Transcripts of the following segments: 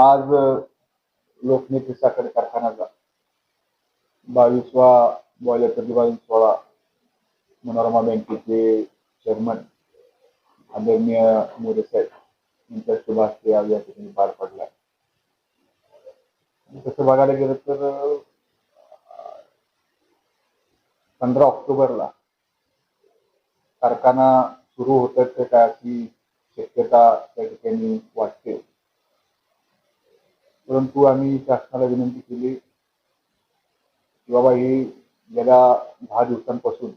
आज लोकनेते साखर कारखान्याचा बावीसवा बॉयलर प्रतिपादन सोहळा मनोरमा बँकेचे चेअरमन आदरणीय मोरे साहेब यांच्या शुभ आज या ठिकाणी पार पडला तसं बघायला गेलं तर पंधरा ऑक्टोबरला कारखाना सुरू होतात काय अशी शक्यता त्या ठिकाणी वाटते? परंतु आम्ही शासनाला विनंती केली की बाबा ही गेल्या दहा दिवसांपासून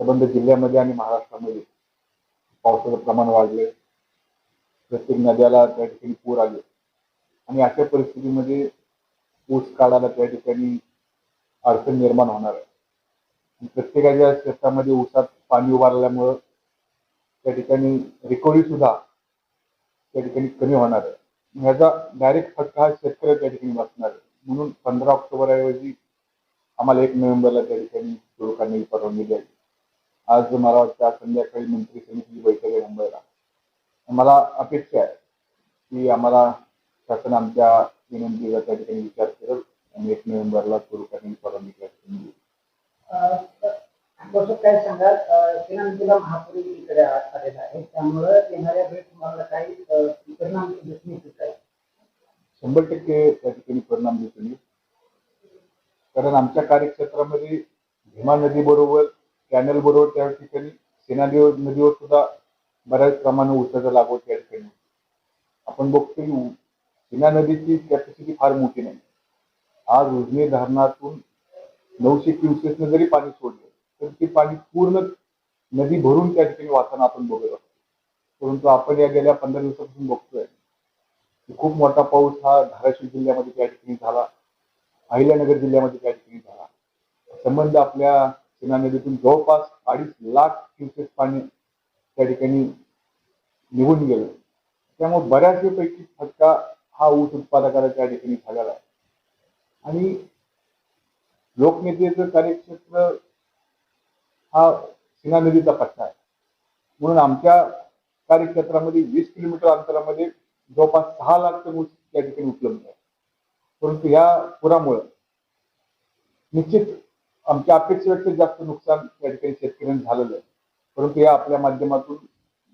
संबंध जिल्ह्यामध्ये आणि महाराष्ट्रामध्ये पावसाचं प्रमाण वाढले प्रत्येक नद्याला त्या ठिकाणी पूर आले. आणि अशा परिस्थितीमध्ये ऊस काढायला त्या ठिकाणी अडचण निर्माण होणार आहे. आणि प्रत्येकाच्या शेतामध्ये ऊसात पाणी उभारल्यामुळं त्या ठिकाणी रिकव्हरी सुद्धा त्या ठिकाणी कमी होणार आहे. याचा डायरेक्ट फटका हा शेतकऱ्या त्या ठिकाणी बसणार आहे. म्हणून पंधरा ऑक्टोबर ऐवजी आम्हाला एक नोव्हेंबरला त्या ठिकाणी सुरू करण्याची परवानगी द्यावी. आज मला वाटतं आज संध्याकाळी मंत्री समितीची बैठक आहे मुंबईला. मला अपेक्षा आहे की आम्हाला शासन आमच्या विनंतीचा त्या ठिकाणी विचार करत आणि एक नोव्हेंबरला सुरू करण्याची परवानगी द्यावी. कसं काय सांगाल? सेनानंदीला महापुरी इकडे आलेला आहे. त्यामुळं येणाऱ्या भेट तुम्हाला काही परिणाम दिसून येत आहे शंभर टक्के त्या ठिकाणी परिणाम दिसून येईल कारण आमच्या कार्यक्षेत्रामध्ये भीमा नदी बरोबर कॅनल बरोबर त्या ठिकाणी सेना नदीवर सुद्धा बऱ्याच प्रमाणात उसाचा लागवड त्या ठिकाणी. आपण बघतो की सेना नदीची कॅपॅसिटी फार मोठी नाही. आज उजनी धरणातून नऊशे क्युसेसनं जरी पाणी सोडलं तर ते पाणी पूर्ण नदी भरून त्या ठिकाणी वाहताना आपण बघत असतो. परंतु आपण या गेल्या पंधरा दिवसापासून बघतोय की खूप मोठा पाऊस हा धाराशिव जिल्ह्यामध्ये त्या ठिकाणी झाला अहिल्यानगर जिल्ह्यामध्ये त्या ठिकाणी झाला. संबंध आपल्या सीना नदीतून जवळपास अडीच लाख क्युसेस पाणी त्या ठिकाणी निघून गेलं. त्यामुळे बऱ्याचपैकी फटका हा ऊस उत्पादकाला त्या ठिकाणी झालेला आहे. आणि लोकनेतेचं कार्यक्षेत्र हा सीना नदीचा पट्टा आहे. म्हणून आमच्या कार्यक्षेत्रामध्ये वीस किलोमीटर अंतरामध्ये जवळपास सहा लाख टन ऊस त्या ठिकाणी उपलब्ध आहे परंतु या पुरामुळं निश्चित आमच्या अपेक्षेपेक्षा जास्त नुकसान त्या ठिकाणी शेतकऱ्यांनी झालेलं आहे. परंतु या आपल्या माध्यमातून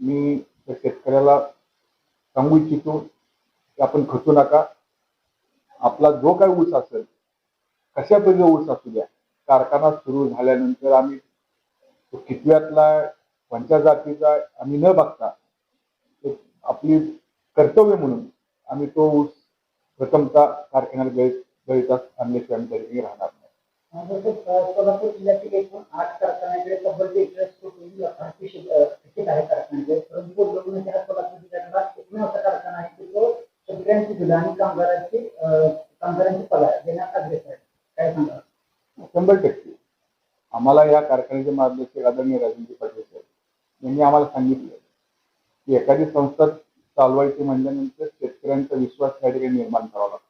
मी त्या शेतकऱ्याला सांगू इच्छितो की आपण खचू नका. आपला जो काही ऊस असेल कशा पद्धतीचा ऊस असू द्या कारखाना सुरू झाल्यानंतर आम्ही तो कितव्यातला आहे, कोणत्या जातीचा आहे, आम्ही न बघता आपली कर्तव्य म्हणून आम्ही तो ऊस प्रथमतः कारखान्याला गळीत गळीतात आणल्याशिवाय आम्ही त्या ठिकाणी राहणार नाही. अ, जसं अ, सोलापूर जिल्ह्यातील एकूण आठ कारखान्याकडे तब्बल बेचाळीस कोटी अडतीस तिकीट आहे परंतु बघून हा सोलापूर जिल्ह्यातला एकमेव असा कारखाना आहे. की आणि कामगारांची कामगारांची पगार देण्यात अग्रेसर आहे. काय सांगा शंभर टक्के. आम्हाला या कारखान्याचे मार्गदर्शक आदरणीय राजेंद्र पाटील साहेब यांनी आम्हाला सांगितलं की एखादी संस्था चालवायची म्हणल्यानंतर शेतकऱ्यांचा विश्वास त्या ठिकाणी निर्माण करावा लागतो.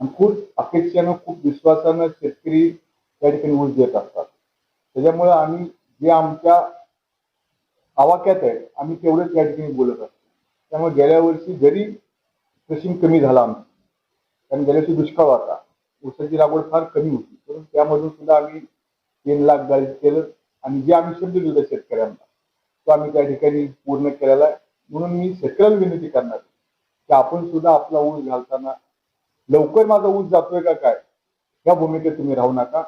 आणि खूप अपेक्षेनं खूप विश्वासानं शेतकरी त्या ठिकाणी ऊस देत असतात. त्याच्यामुळे आम्ही जे आमच्या आवाक्यात आहे आम्ही तेवढंच या ठिकाणी बोलत असतो. त्यामुळे गेल्या वर्षी जरी क्रशिंग कमी झाला आमचं कारण गेल्या वर्षी दुष्काळ होता ऊसाची लागवड फार कमी होती परंतु त्यामधून सुद्धा आम्ही तीन लाख गाळीत केलं आणि जे आम्ही शब्द दिला शेतकऱ्यांना तो आम्ही त्या ठिकाणी पूर्ण केलेला आहे. म्हणून मी शेतकऱ्याला विनंती करणार की आपण सुद्धा आपला ऊस घालताना लवकर माझा ऊस जातोय का काय या भूमिकेत तुम्ही राहू नका.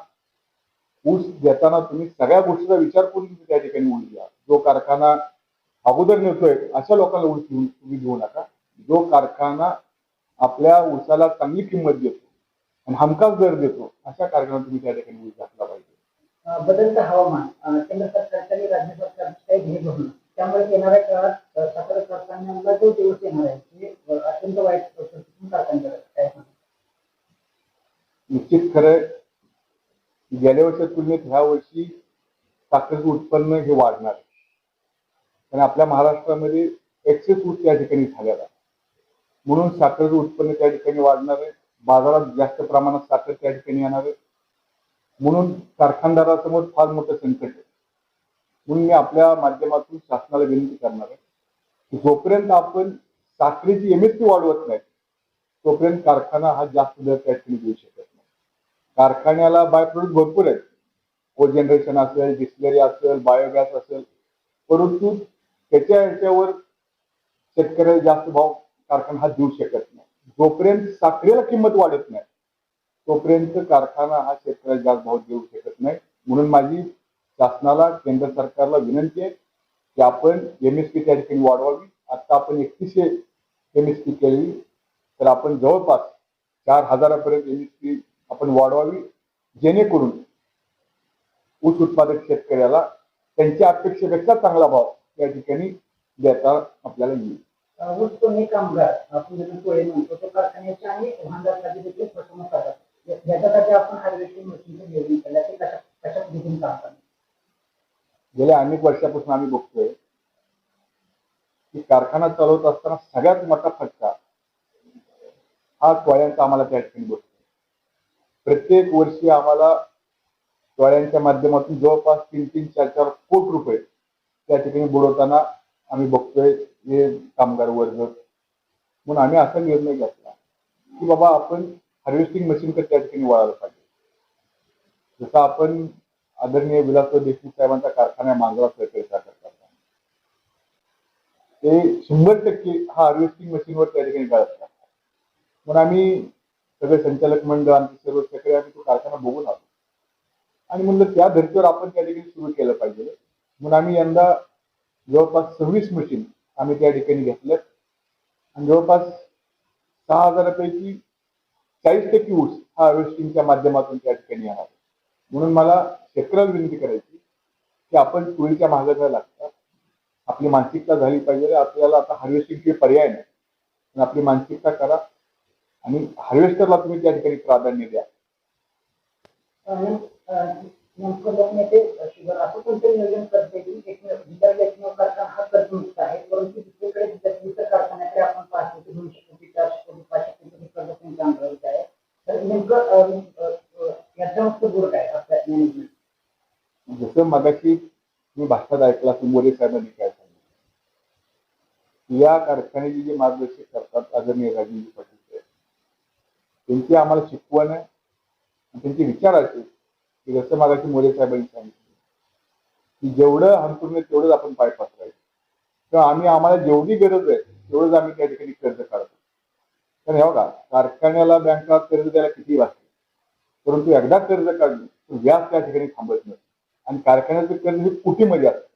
ऊस देताना तुम्ही सगळ्या गोष्टीचा विचार करून तुम्ही त्या ठिकाणी ऊस घ्या. जो कारखाना अगोदर नेतोय अशा लोकांना ऊस घेऊन तुम्ही घेऊ नका. जो कारखाना आपल्या ऊसाला चांगली किंमत देतो आणि हमखास दर देतो अशा कारखान्यात तुम्ही त्या ठिकाणी ऊस घातला बदलतं हवामान. केंद्र सरकारच्या आणि राज्य सरकारचे काही ध्येय होणं त्यामुळे येणाऱ्या काळात साखर कारखान्यांना जो दिवस येणार आहे ते अत्यंत वाईट परिस्थितीतून काय निश्चित खरं गेल्या वर्षाच्या तुलनेत ह्या वर्षी साखरेचं उत्पन्न हे वाढणार आहे. कारण आपल्या महाराष्ट्रामध्ये एक्सेस ऊस त्या ठिकाणी झालेला म्हणून साखरेचं उत्पन्न त्या ठिकाणी वाढणार आहे. बाजारात जास्त प्रमाणात साखर त्या ठिकाणी येणार आहे. म्हणून कारखानदारासमोर फार मोठं संकट आहे. म्हणून मी आपल्या माध्यमातून शासनाला विनंती करणार आहे की जोपर्यंत आपण साखरेची एमएसपी वाढवत नाही तोपर्यंत कारखाना हा जास्त दर त्या ठिकाणी देऊ शकत नाही. कारखान्याला बाय प्रोडक्ट भरपूर आहेत. को जनरेशन असेल डिस्लरी असेल बायोगॅस असेल. परंतु त्याच्या ह्याच्यावर शेतकऱ्याला जास्त भाव कारखाना हा देऊ शकत नाही. जोपर्यंत साखरेला किंमत वाढत नाही तोपर्यंत कारखाना हा शेतकऱ्याला जास्त भाव देऊ शकत नाही. म्हणून माझी शासनाला केंद्र सरकारला विनंती आहे की आपण एमएसपी त्या ठिकाणी वाढवावी. आता आपण एकतीसशे पी केली तर आपण जवळपास चार हजारापर्यंत एमएसपी आपण वाढवावी. जेणेकरून ऊस उत्पादक शेतकऱ्याला त्यांच्या अपेक्षेपेक्षा चांगला भाव त्या ठिकाणी देता आपल्याला येईल. ऊस तोडणी कामगार आपण म्हणतो तो कारखान्याचे आणि याच्यासाठी आपण हार्वेस्टिंग ते कशा कशा पद्धतीने काम करणार गेल्या अनेक वर्षापासून आम्ही बघतोय की कारखाना चालवत असताना सगळ्यात मोठा फटका हा टोळ्यांचा आम्हाला त्या ठिकाणी बसतो. प्रत्येक वर्षी आम्हाला टोळ्यांच्या माध्यमातून जवळपास तीन तीन चार चार कोटी रुपये त्या ठिकाणी बुडवताना आम्ही बघतोय. हे कामगार वर्ग. म्हणून आम्ही असा निर्णय घेतला की बाबा आपण हार्वेस्टिंग मशीनकडे त्या ठिकाणी वळायला पाहिजे. जसं आपण आदरणीय विलासराव देशमुख साहेबांचा कारखाना मांजरा सहकारी साखर कारखाना ते शंभर टक्के हा हार्वेस्टिंग मशीनवर त्या ठिकाणी गाळत म्हणून आम्ही सगळे संचालक मंडळ आमचे सर्व सगळे आम्ही तो कारखाना बघून आलो. आणि म्हणलं त्या धर्तीवर आपण त्या ठिकाणी सुरू केलं पाहिजे. म्हणून आम्ही यंदा जवळपास सव्वीस मशीन आम्ही त्या ठिकाणी घेतल्यात. आणि जवळपास सहा हजारापैकी चाळीस टक्के ऊस हा हार्वेस्टिंगच्या माध्यमातून त्या ठिकाणी येणार आहे. म्हणून मला शेतकऱ्याला विनंती करायची की आपण तुरीच्या महागाच्या लागतात. आपली मानसिकता झाली पाहिजे. आपल्याला आता हार्वेस्टिंगचे पर्याय नाही. पण आपली मानसिकता करा आणि हार्वेस्टरला तुम्ही त्या ठिकाणी प्राधान्य द्या. असं नियोजन करते की एकमेव जिल्ह्यात एकमेव कारखाना हा कर्जमुक्त आहे परंतु दुसरीकडे जिल्ह्यात इतर कारखान्याकडे आपण पाचशे ते दोनशे कोटी चारशे कोटी पाचशे कोटी कर्ज त्यांच्या अंगावर आहे तर नेमकं याचा काय? मॅनेजमेंट जसं मगाशी मी भाषणात ऐकला की मोरे साहेबांनी काय सांगितलं? या कारखान्याचे जे मार्गदर्शक करतात आदरणीय राजेंद्र पाटील साहेब त्यांची आम्हाला शिकवण आहे. आणि त्यांचे विचार असे की जसं मगाशी मोरे साहेबांनी सांगितलं की जेवढं अंतुर्ण तेवढंच आपण पाय पसरायचं किंवा आम्ही आम्हाला जेवढी गरज आहे तेवढंच आम्ही त्या ठिकाणी कर्ज काढतो. तर हे बघा कारखान्याला बँका कर्ज द्यायला किती लागते परंतु एकदा कर्ज काढलं तर व्याज त्या ठिकाणी थांबत नाही. आणि कारखान्याचं कर्ज हे कुटीमध्ये असतं.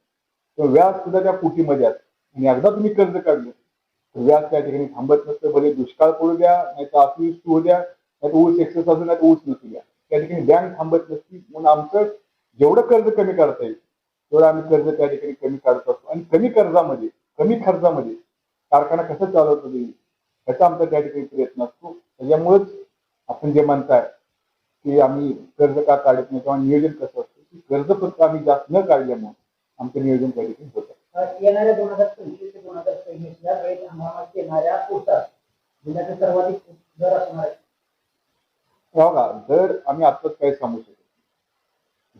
तर व्याज सुद्धा त्या कुटीमध्ये असतं. आणि एकदा तुम्ही कर्ज काढलं तर व्याज त्या ठिकाणी थांबत नसतं. भले दुष्काळ पडू द्या नाही तर अतिवृष्टी होऊ द्या नाही तर ऊस एक्सेस असू नाही तर ऊस नसू द्या. त्या ठिकाणी बँक थांबत नसती. म्हणून आमचं जेवढं कर्ज कमी काढता येईल तेवढं आम्ही कर्ज त्या ठिकाणी कमी काढत असतो. आणि कमी कर्जामध्ये कमी खर्चामध्ये कारखाना कसं चालवता येईल? याचा आमचा त्या ठिकाणी प्रयत्न असतो. त्याच्यामुळेच आपण जे म्हणताय की आम्ही कर्ज का काढत नाही किंवा नियोजन कसं असतं की कर्ज फक्त आम्ही जास्त न काढल्यामुळे आमचं नियोजन त्या ठिकाणी होतं. येणाऱ्या दोन हजार पंचवीस ते दोन हजार सव्वीस या हंगामात येणाऱ्या ऊसात जिल्ह्याचा सर्वाधिक दर असणार आहे हे बघा दर आम्ही आत्ताच काही सांगू शकतो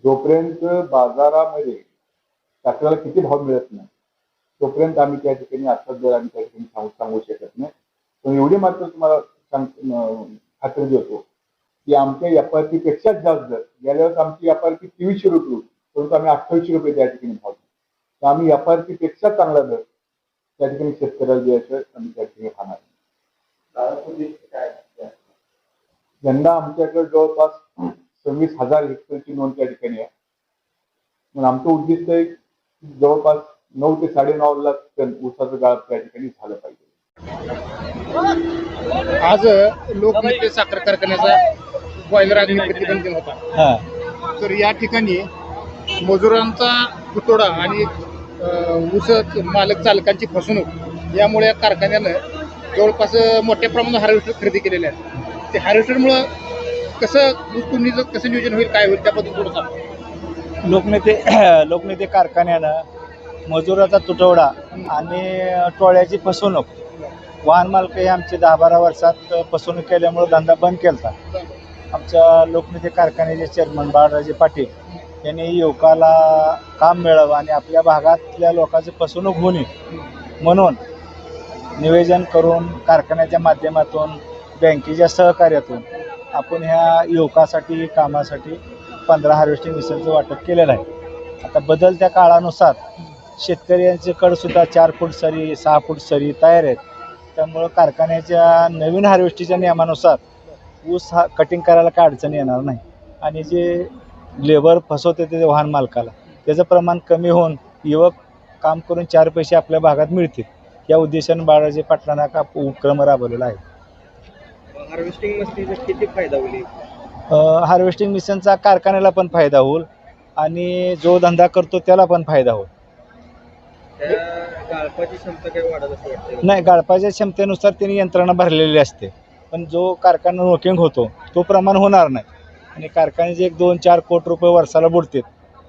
जोपर्यंत बाजारामध्ये शासनाला किती भाव मिळत नाही तोपर्यंत आम्ही त्या ठिकाणी आत्ताच दर आम्ही त्या ठिकाणी सांगू सांगू शकत नाही. पण एवढी मात्र तुम्हाला सांग खात्री देतो की आमच्या एफ आर जास्त दर गेल्या वेळेस आमची एफ आर तेवीसशे रुपये होती. परंतु आम्ही अठ्ठावीसशे रुपये त्या ठिकाणी भाव तर आम्ही एफपेक्षा चांगला दर त्या ठिकाणी शेतकऱ्याला द्यायचं आम्ही त्या ठिकाणी खाणार यंदा आमच्याकडे जवळपास सव्वीस हजार हेक्टरची नोंद त्या ठिकाणी आहे. म्हणून आमचं उद्दिष्ट आहे जवळपास नऊ ते साडेनऊ लाख टन ऊसाचं गाळप त्या ठिकाणी झालं पाहिजे. आज लोकनेते साखर कारखान्याचा बॉयलर अग्नी प्रतिबंध दिन होता तर या ठिकाणी मजुरांचा तुटवडा आणि अं, ऊस मालक चालकांची फसवणूक यामुळे या कारखान्यानं जवळपास मोठ्या प्रमाणात हार्वेस्टर खरेदी केलेले आहेत. ते हार्वेस्टरमुळं कसं ऊस तोडणीचं कसं नियोजन होईल काय होईल त्याबद्दल थोडं सांगा. लोकनेते लोकनेते कारखान्यानं मजुराचा तुटवडा आणि टोळ्याची फसवणूक वाहन मालक हे आमचे दहा बारा वर्षात फसवणूक केल्यामुळे धंदा बंद केला आमच्या लोकनेते कारखान्याचे चेअरमन बाळराजे पाटील यांनी युवकाला काम मिळावं आणि आपल्या भागातल्या लोकांची फसवणूक होऊ नये म्हणून नियोजन करून कारखान्याच्या माध्यमातून बँकेच्या सहकार्यातून आपण ह्या युवकासाठी कामासाठी पंधरा हार्वेस्टिंग मिशनचं वाटप केलेलं आहे. आता बदलत्या काळानुसार शेतकऱ्यांचे कडसुद्धा चार फूट सरी सहा फूट सरी तयार आहेत. त्यामुळं कारखान्याच्या नवीन हार्वेस्टिंगच्या नियमानुसार ऊस हा कटिंग करायला काय अडचण येणार नाही. आणि जे लेबर फसवते ते वाहन मालकाला त्याचं प्रमाण कमी होऊन युवक काम करून चार पैसे आपल्या भागात मिळतील या उद्देशाने बाळाजी पाटलांना का उपक्रम राबवलेला आहे. हार्वेस्टिंग मशीनचा किती फायदा होईल? हार्वेस्टिंग मिशनचा कारखान्याला पण फायदा होईल आणि जो धंदा करतो त्याला पण फायदा होईल. गाळपाची क्षमता काय वाढत असं वाटतं नाही गाळपाच्या क्षमतेनुसार त्यांनी यंत्रणा भरलेली असते. पण जो कारखाना नोकिंग होतो तो प्रमाण होणार नाही. आणि कारखान्याचे एक दोन चार कोटी रुपये वर्षाला बुडतात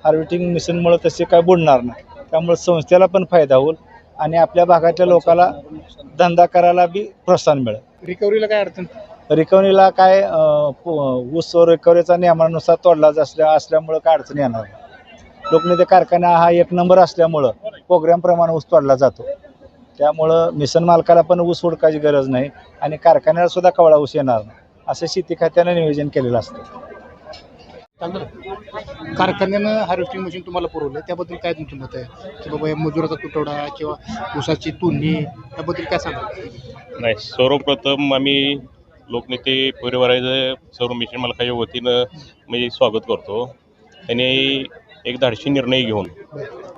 हार्वेस्टिंग मिशनमुळे तसे काय बुडणार नाही. त्यामुळे संस्थेला पण फायदा होईल आणि आपल्या भागातल्या लोकाला धंदा करायला बी प्रोत्साहन मिळेल. रिकव्हरीला काय अडचण? रिकव्हरीला काय अं, प- ऊस रिकव्हरीचा नियमानुसार तोडला असल्या असल्यामुळं काय अडचण येणार नाही. लोकनेते कारखाना हा एक नंबर असल्यामुळं प्रोग्रामप्रमाणे ऊस तोडला जातो. त्यामुळं मिशन मालकाला पण ऊस हुडकायची गरज नाही आणि कारखान्याला सुद्धा कवळा ऊस येणार नाही. असं शेती खात्यानं नियोजन केलेलं असतं. कारखान्यानं हार्वेस्टिंग मशीन तुम्हाला पुरवलं त्याबद्दल काय तुमचं मत आहे? की बाबा या मजुराचा तुटवडा किंवा ऊसाची तुडणी त्याबद्दल काय सांगाल? नाही सर्वप्रथम आम्ही लोकनेते परिवाराचं सर्व मिशन मालकाच्या वतीनं म्हणजे स्वागत करतो. त्यांनी एक धाडशी निर्णय घेऊन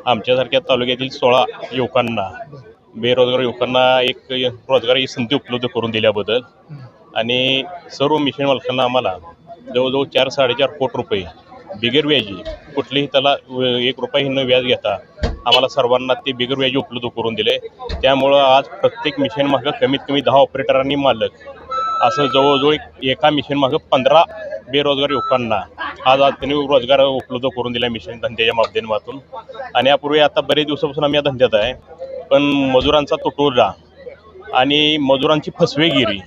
आमच्यासारख्या तालुक्यातील सोळा युवकांना बेरोजगार युवकांना एक रोजगाराची संधी उपलब्ध करून दिल्याबद्दल आणि सर्व मिशन मालकांना आम्हाला जवळजवळ चार साडेचार कोटी रुपये बिगर व्याजी कुठलीही त्याला एक रुपयाही न व्याज घेता आम्हाला सर्वांना ते बिगर व्याजी उपलब्ध करून दिले. त्यामुळं आज प्रत्येक मिशन मागं कमीत कमी दहा ऑपरेटरांनी मालक असं जवळजवळ एक- एका मिशनमागं पंधरा बेरोजगार युवकांना आज आज त्यांनी रोजगार उपलब्ध करून दिला मिशन धंद्याच्या माध्यमातून. आणि यापूर्वी आता बरेच दिवसापासून आम्ही या धंद्यात आहे. पण मजुरांचा तुटवडा आणि मजुरांची फसवेगिरी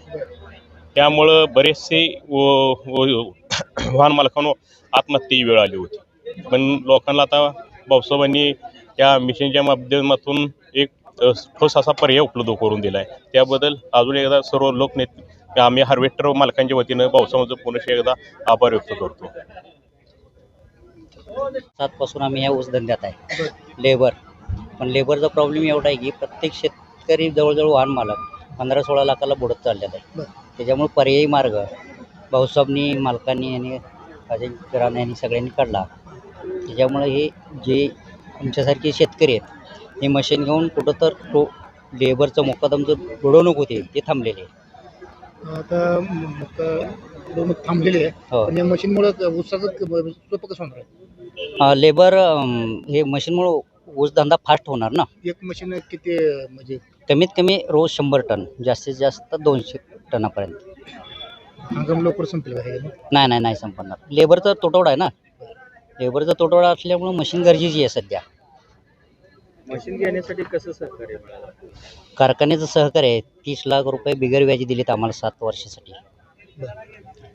त्यामुळं बरेचसे व- वाहन मालकांवर आत्महत्येची वेळ आली होती. पण लोकांना आता भाऊसाहेबांनी त्या मिशनच्या माध्यमातून एक ठोस असा पर्याय उपलब्ध करून दिला आहे त्याबद्दल अजून एकदा सर्व लोकनेते आम्ही हार्वेस्टर मालकांच्या वतीनं भाऊसाहेबांचं पुनश्च एकदा आभार व्यक्त करतो. सातपासून आम्ही या ऊस धंद्यात आहे. लेबर. पण लेबरचा प्रॉब्लेम एवढा आहे की प्रत्येक शेतकरी जवळजवळ वाहन मालक पंधरा सोळा लाखाला बुडत चाललेला आहे. त्याच्यामुळे पर्यायी मार्ग भाऊसाहेबनी मालकांनी आणि अजय किराणा यांनी सगळ्यांनी काढला. त्याच्यामुळे हे जे आमच्यासारखे शेतकरी आहेत हे मशीन घेऊन कुठं तर तो लेबरचं मुकादम जो बुडवणूक होते ते थांबलेले आहे. आता मग दोन थांबलेले आहे. हो. पण या मशीनमुळे ऊसाचं सोपं कसं होणार आहे? अं, लेबर हे मशीनमुळं ऊस धंदा फास्ट होणार ना? एक मशीन किती अ, म्हणजे? कमीत कमी रोज शंभर टन जास्तीत जास्त दोनशे टनापर्यंत. हंगाम लवकर संपेल का हे? नाही नाही नाही संपणार. लेबरचा तुटवडा आहे ना? लेबरचा तुटवडा असल्यामुळं मशीन गरजेची आहे सध्या. मशीन घेण्यासाठी कसं सहकार्य मिळालं? कारखान्याचं सहकार्य आहे. तीस लाख रुपये बिगर व्याजी दिलेत आम्हाला सात वर्षासाठी.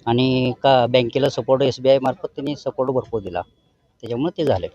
आणि का बँकेला सपोर्ट एस बी आय मार्फत त्यांनी सपोर्ट भरपूर दिला. त्याच्यामुळे ते झाले.